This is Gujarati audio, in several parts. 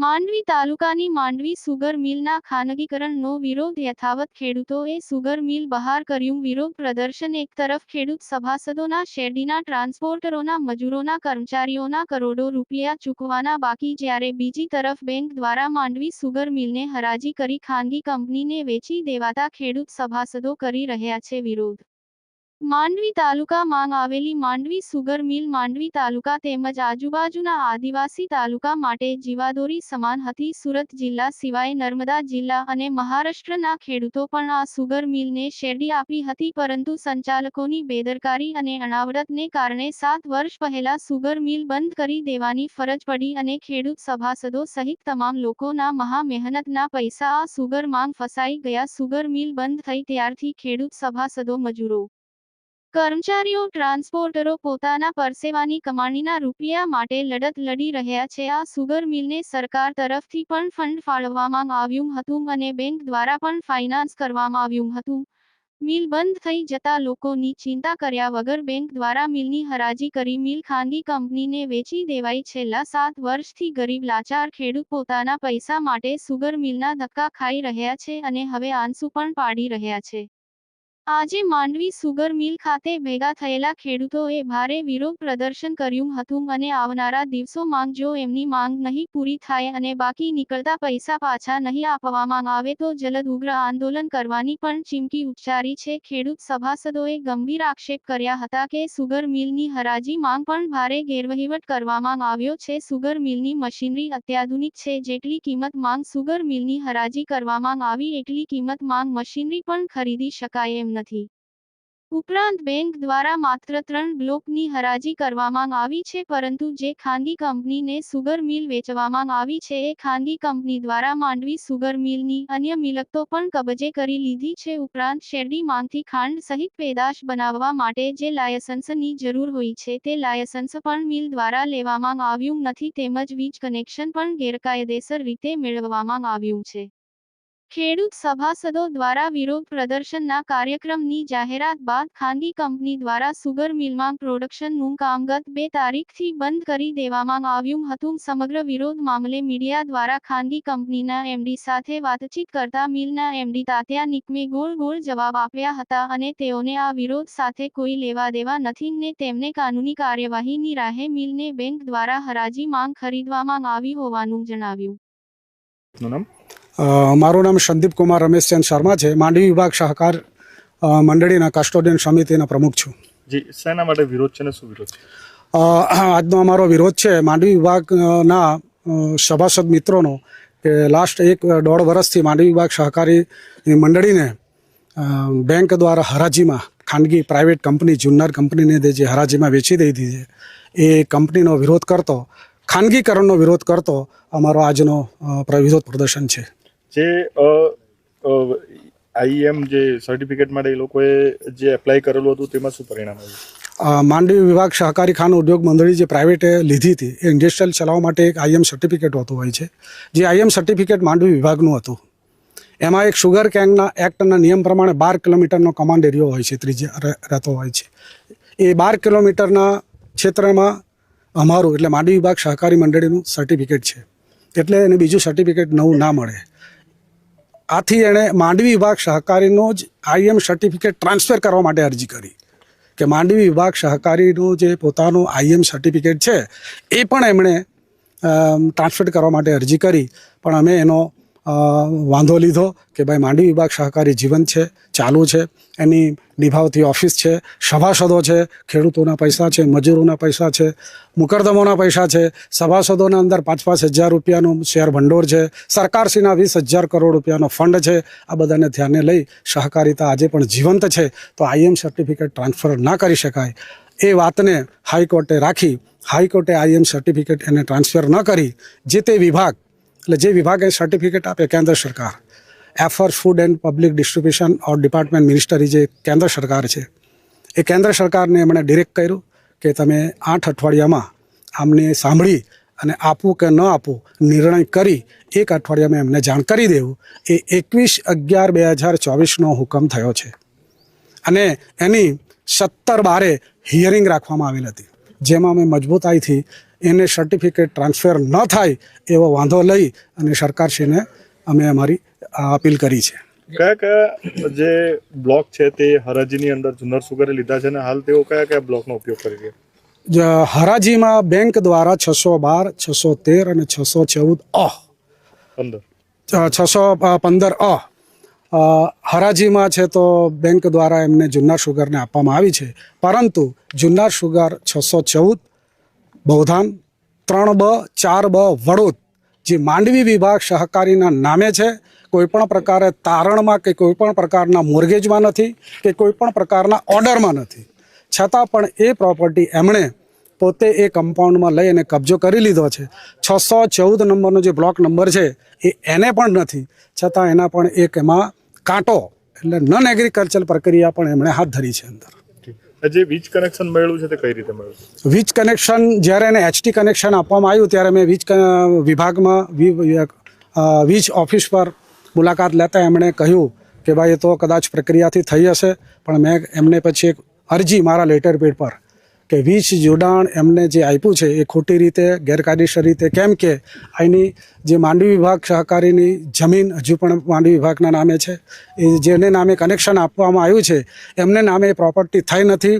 માંડવી તાલુકાની માંડવી સુગર મિલના ખાનગીકરણનો વિરોધ યથાવત ખેડૂતોએ સુગર મિલ બહાર કર્યું વિરોધ પ્રદર્શન. એક તરફ ખેડૂત સભાસદોના શેરડીના ટ્રાન્સપોર્ટરોના મજૂરોના કર્મચારીઓના કરોડો રૂપિયા ચૂકવાના બાકી જ્યારે બીજી તરફ બેંક દ્વારા માંડવી સુગર મિલને હરાજી કરી ખાનગી કંપનીને વેચી દેવાતા ખેડૂત સભાસદો કરી રહ્યા છે વિરોધ. માંડવી તાલુકામાં આવેલી માંડવી સુગર મિલ માંડવી તાલુકા તેમજ આજુબાજુના આદિવાસી તાલુકા માટે જીવાદોરી સમાન હતી. સુરત જિલ્લા સિવાય નર્મદા જિલ્લા અને મહારાષ્ટ્રના ખેડૂતો પણ આ સુગર મિલને શેરડી આપી હતી પરંતુ સંચાલકોની બેદરકારી અને અણાવરતને કારણે સાત વર્ષ પહેલા સુગર મિલ બંધ કરી દેવાની ફરજ પડી અને ખેડૂત સભાસદો સહિત તમામ લોકોના મહામહેનતના પૈસા આ સુગર માંગ ફસાઈ ગયા. સુગર મિલ બંધ થઈ ત્યારથી ખેડૂત સભાસદો મજૂરો કર્મચારીઓ, ટ્રાન્સપોર્ટરો પોતાના પરસેવાની કમાણીના રૂપિયા માટે લડત લડી રહ્યા છે. આ સુગર મિલને સરકાર તરફથી પણ ફંડ ફાળવવામાં આવ્યું હતું અને બેંક દ્વારા પણ ફાઇનાન્સ કરવામાં આવ્યું હતું. મિલ બંધ થઈ જતા લોકોની ચિંતા કર્યા વગર બેંક દ્વારા મિલની હરાજી કરી મિલ ખાનગી કંપનીને વેચી દેવાઈ છેલ્લા સાત વર્ષથી ગરીબ, લાચાર ખેડૂત પોતાના પૈસા માટે સુગર મિલના ધક્કા ખાઈ રહ્યા છે અને હવે આંસુ પણ પાડી રહ્યા છે. આજે માંડવી સુગર મિલ ખાતે ભેગા થયેલા ખેડૂતોએ ભારે વિરોધ પ્રદર્શન કર્યું હતું અને આવનારા દિવસોમાં જો એમની માંગ નહીં પૂરી થાય અને બાકી નીકળતા પૈસા પાછા નહીં આપવામાં આવે તો જલદ ઉગ્ર આંદોલન કરવાની પણ ચીમકી ઉચ્ચારી છે. ખેડૂત સભાસદોએ ગંભીર આક્ષેપ કર્યા હતા કે સુગર મિલની હરાજી માંગ પણ ભારે ગેરવહીવટ કરવામાં આવ્યો છે. સુગર મિલની મશીનરી અત્યાધુનિક છે, જેટલી કિંમત માંગ સુગર મિલની હરાજી કરવામાં આવી, એટલી કિંમત માંગ મશીનરી પણ ખરીદી શકાય એમ નથી. ઉપરાંત બેંક દ્વારા માત્ર ત્રણ બ્લોકની હરાજી કરવામાં આવી છે, પરંતુ જે ખાનગી કંપનીને સુગર મિલ વેચવામાં આવી છે, એ ખાનગી કંપની દ્વારા માંડવી સુગર મિલની અન્ય મિલકતો પણ કબજે કરી લીધી છે. ઉપરાંત શેરડીમાંથી ખાંડ સહિત પેદાશ બનાવવા માટે જે લાયસન્સની જરૂર હોય છે, તે લાયસન્સ પણ મિલ દ્વારા લેવામાં આવ્યું નથી, તેમજ વીજ કનેક્શન પણ ગેરકાયદેસર રીતે મેળવવામાં આવ્યું છે. ખેડૂત સભાસદો દ્વારા વિરોધ પ્રદર્શનના કાર્યક્રમની જાહેરાત બાદ ખાનગી કંપની દ્વારા સુગર મિલમાં પ્રોડક્શનનું કામ ગત બે તારીખથી બંધ કરી દેવામાં આવ્યું હતું. સમગ્ર વિરોધ મામલે મીડિયા દ્વારા ખાનગી કંપનીના એમડી સાથે વાતચીત કરતા મિલના એમડી તાત્યા નિકમે ગોળ ગોળ જવાબ આપ્યા હતા અને તેઓને આ વિરોધ સાથે કોઈ લેવા દેવા નથી ને તેમને કાનૂની કાર્યવાહીની રાહે મિલને બેંક દ્વારા હરાજી માંગ ખરીદવામાં આવી હોવાનું જણાવ્યું. મારું નામ સંદીપ કુમાર રમેશચંદ શર્મા છે. માંડવી વિભાગ સહકાર મંડળીના કસ્ટોડિયન સમિતિના પ્રમુખ છું. જી શેના માટે વિરોધ છે ને શું વિરોધ છે? આજનો અમારો વિરોધ છે. માંડવી વિભાગના સભાસદ મિત્રોનો કે લાસ્ટ એક દોઢ વર્ષથી માંડવી વિભાગ સહકારી મંડળીને બેંક દ્વારા હરાજીમાં ખાનગી પ્રાઇવેટ કંપની જુન્નર કંપનીને જે હરાજીમાં વેચી દીધી છે એ કંપનીનો વિરોધ કરતો ખાનગીકરણનો વિરોધ કરતો અમારો આજનો વિરોધ પ્રદર્શન છે. જે આઈએમ જે સર્ટિફિકેટ માટે એ લોકોએ જે એપ્લાય કરેલું હતું, તેમાં શું પરિણામ આવ્યું? માંડવી વિભાગ સહકારી ખાન ઉદ્યોગ મંડળી જે પ્રાઇવેટે લીધી હતી, એ ઇન્ડસ્ટ્રીયલ ચલાવવા માટે એક આઈએમ સર્ટિફિકેટ હોતું હોય છે. જે આઈએમ સર્ટિફિકેટ માંડવી વિભાગનું હતું. એમાં એક શુગર કેંગના એક્ટના નિયમ પ્રમાણે બાર કિલોમીટરનો કમાન્ડ એરિયો હોય છે, ત્રીજા રહેતો હોય છે. એ બાર કિલોમીટરના ક્ષેત્રમાં અમારું, એટલે માંડવી વિભાગ સહકારી મંડળીનું સર્ટિફિકેટ છે. એટલે એને બીજું સર્ટિફિકેટ નવું ના મળે. આથી એણે માંડવી વિભાગ સહકારીનો જ આઈએમ સર્ટિફિકેટ ટ્રાન્સફર કરવા માટે અરજી કરી. કે માંડવી વિભાગ સહકારીનું જે પોતાનું આઈએમ સર્ટિફિકેટ છે, એ પણ એમણે ટ્રાન્સફર કરવા માટે અરજી કરી. પણ અમે એનો વાંધો લીધો કે ભાઈ માંડવી વિભાગ સહકારી જીવન છે, ચાલુ છે, એની નિભાવતી ઓફિસ છે, સભાસદો છે, ખેડૂતોના પૈસા છે, મજૂરોના પૈસા છે, મુકરદમોના પૈસા છે, સભાસદોના અંદર પાંચ પાંચ હજાર રૂપિયાનું શેર ભંડોળ છે, સરકારશ્રીના વીસ હજાર કરોડ રૂપિયાનો ફંડ છે, આ બધાને ધ્યાને લઈ સહકારિતા આજે પણ જીવંત છે, તો આઈએમ સર્ટિફિકેટ ટ્રાન્સફર ના કરી શકાય. એ વાતને હાઈકોર્ટે રાખી, હાઈકોર્ટે આઈએમ સર્ટિફિકેટ એને ટ્રાન્સફર ન કરી, જે તે વિભાગ એટલે જે વિભાગે સર્ટિફિકેટ આપે કેન્દ્ર સરકાર affairs food and public distribution or department ministry જે કેન્દ્ર સરકાર છે, એ કેન્દ્ર સરકારને એમણે ડિરેક્ટ કર્યું કે તમે આઠ અઠવાડિયામાં આમને સાંભળી અને આપવું કે ન આપવું નિર્ણય કરી એક અઠવાડિયામાં એમને જાણ કરી દેવું. એ એકવીસ અગિયાર બે હજાર ચોવીસનો હુકમ થયો છે. અને એની સત્તર બારે હિયરિંગ રાખવામાં આવેલ હતી. જેમાં અમે મજબૂતાઈથી એને સર્ટિફિકેટ ટ્રાન્સફર ન થાય એવો વાંધો લઈ અને સરકારશ્રીને અમે અમારી અપીલ કરી છે. કયા કયા જે બ્લોક છે તે હરાજીની અંદર જુન્નર સુગરે લીધા છે અને હાલ તેઓ કયા કયા બ્લોકનો ઉપયોગ કરી રહ્યા હરાજીમાં બેંક દ્વારા છસો બાર છસો તેર અને છસો ચૌદ અ. પંદર. છસો પંદર અ. અ, હરાજીમાં છે તો બેંક દ્વારા એમને જુન્નાર સુગરને આપવામાં આવી છે. પરંતુ જુન્નાર સુગર છસો ચૌદ બૌધાન ત્રણ બ, ચાર બ, વડોદ, જે માંડવી વિભાગ સહકારીના નામે છે, કોઈપણ પ્રકારે તારણમાં કે કોઈપણ પ્રકારના મોર્ગેજમાં નથી, કે કોઈપણ પ્રકારના ઓર્ડરમાં નથી. છતાં પણ એ પ્રોપર્ટી એમણે પોતે એ કમ્પાઉન્ડમાં લઈ અને કબજો કરી લીધો છે. છસો ચૌદ નંબરનો જે બ્લોક નંબર છે, એ એને પણ નથી. છતાં એના પણ એક એમાં કાંટો એટલે નન એગ્રીકલ્ચર પ્રક્રિયા પણ એમણે હાથ ધરી છે અંદર. જે વીજ કનેક્શન મળ્યું છે તે કઈ રીતે મળ્યું વીજ કનેક્શન, જ્યારે એને એચટી કનેક્શન આપવામાં આવ્યું, ત્યારે મેં વીજ વિભાગમાં વીજ ઓફિસ પર મુલાકાત લેતા એમણે કહ્યું કે ભાઈ એ તો કદાચ પ્રક્રિયાથી થઈ હશે, પણ મેં એમને પછી એક અરજી મારા લેટર પેડ પર કે વીજ જોડાણ એમને જે આપ્યું છે એ ખોટી રીતે, ગેરકાયદેસર રીતે કેમ કે અહીંની જે માંડવી વિભાગ સહકારીની જમીન હજુ પણ માંડવી વિભાગના નામે છે. એ જેને નામે કનેક્શન આપવામાં આવ્યું છે, એમને નામે પ્રોપર્ટી થઈ નથી.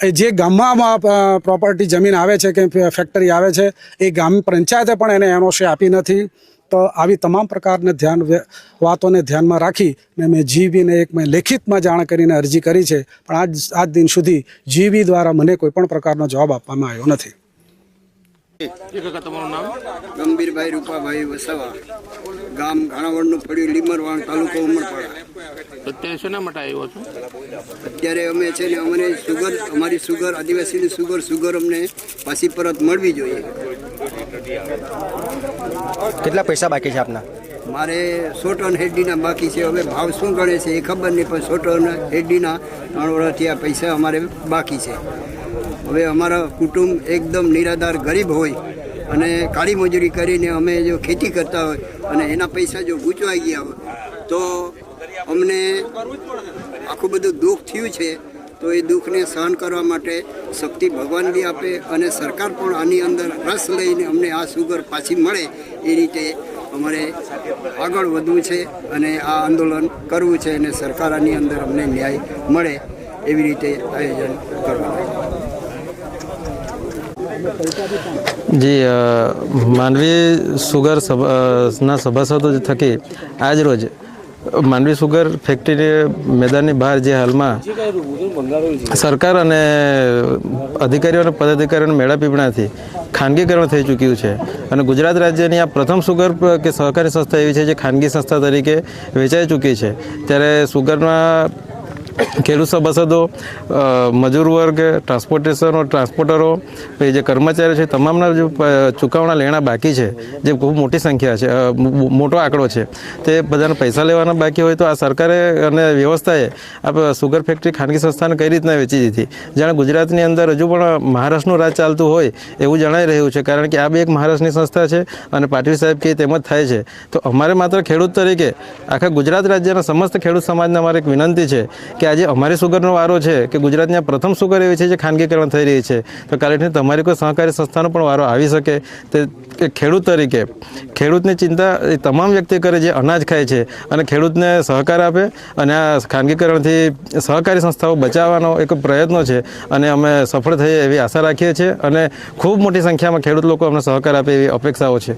એ જે ગામમાં પ્રોપર્ટી જમીન આવે છે કે ફેક્ટરી આવે છે, એ ગામ પંચાયતે પણ એને એનઓસી આપી નથી. તો આવી તમામ પ્રકારને ધ્યાન વાતોને ધ્યાનમાં રાખી ને મેં જીબીને એક મેં લેખિતમાં જાણ કરીને અરજી કરી છે. પણ આજ આજ દિન સુધી જીબી દ્વારા મને કોઈ પણ પ્રકારનો જવાબ આપવામાં આવ્યો નથી. ગંભીરભાઈ રૂપાભાઈ વસાવા ગામ ઘાણાવડનું ફળ્યું લીમરવાણ તાલુકો ઉમરપાડા. અત્યારે શેના માટે આવ્યો છો? અત્યારે અમે છે ને અમને સુગર અમારી સુગર આદિવાસીની સુગર સુગર અમને પાછી પરત મળવી જોઈએ. કેટલા પૈસા બાકી છે આપના? મારે સો ટન હેડીના બાકી છે. હવે ભાવ શું ગણે છે એ ખબર નહીં, પણ સો ટન હેડીના ત્રણ આ પૈસા અમારે બાકી છે. હવે અમારા કુટુંબ એકદમ નિરાધાર, ગરીબ હોય અને કાળી મજૂરી કરીને અમે જો ખેતી કરતા હોય અને એના પૈસા જો ગૂંચવાઈ ગયા હોય, તો અમને આખું બધું દુઃખ થયું છે. તો એ દુઃખને સહન કરવા માટે શક્તિ ભગવાન બી આપે અને સરકાર પણ આની અંદર રસ લઈને અમને આ સુગર પાછી મળે એ રીતે અમારે આગળ વધવું છે અને આ આંદોલન કરવું છે અને સરકાર આની અંદર અમને ન્યાય મળે એવી રીતે આયોજન કરવાનું. જી માનવીય સુગર સભા ના સભાસદો થકી આજ રોજ માંડવી સુગર ફેક્ટરી મેદાનની બહાર જે હાલમાં સરકાર અને અધિકારીઓ અને પદાધિકારીઓને મેળા પીપણાથી ખાનગીકરણ થઈ ચૂક્યું છે. અને ગુજરાત રાજ્યની આ પ્રથમ સુગર કે સહકારી સંસ્થા એવી છે જે ખાનગી સંસ્થા તરીકે વેચાઈ ચૂકી છે. ત્યારે સુગરમાં ખેડૂત સભાસદો મજૂર વર્ગ ટ્રાન્સપોર્ટેશનો ટ્રાન્સપોર્ટરો પછી જે કર્મચારીઓ છે, તમામના જે ચુકવણા ચૂકવણા લેણા બાકી છે, જે ખૂબ મોટી સંખ્યા છે મોટો આંકડો છે, તે બધાને પૈસા લેવાના બાકી હોય તો આ સરકારે અને વ્યવસ્થાએ આ સુગર ફેક્ટરી ખાનગી સંસ્થાને કઈ રીતના વેચી દીધી? જાણે ગુજરાતની અંદર હજુ પણ મહારાષ્ટ્રનું રાજ ચાલતું હોય એવું જણાઈ રહ્યું છે, કારણ કે આ બે એક મહારાષ્ટ્રની સંસ્થા છે અને પાટીલ સાહેબ કે તેમ જ થાય છે. તો અમારે માત્ર ખેડૂત તરીકે આખા ગુજરાત રાજ્યના સમસ્ત ખેડૂત સમાજને અમારે એક વિનંતી છે કે આજે અમારી સુગરનો વારો છે કે ગુજરાતની પ્રથમ સુગર એવી છે જે ખાનગીકરણ થઈ રહી છે, તો કાલે તમારી કોઈ સહકારી સંસ્થાનો પણ વારો આવી શકે? તે કે ખેડૂત તરીકે, ખેડૂતની ચિંતા એ તમામ વ્યક્તિ કરે જે અનાજ ખાય છે અને ખેડૂતને સહકાર આપે અને આ ખાનગીકરણથી સહકારી સંસ્થાઓ બચાવવાનો એક પ્રયત્નો છે અને અમે સફળ થઈએ એવી આશા રાખીએ છીએ અને ખૂબ મોટી સંખ્યામાં ખેડૂત લોકો અમને સહકાર આપે એવી અપેક્ષાઓ છે.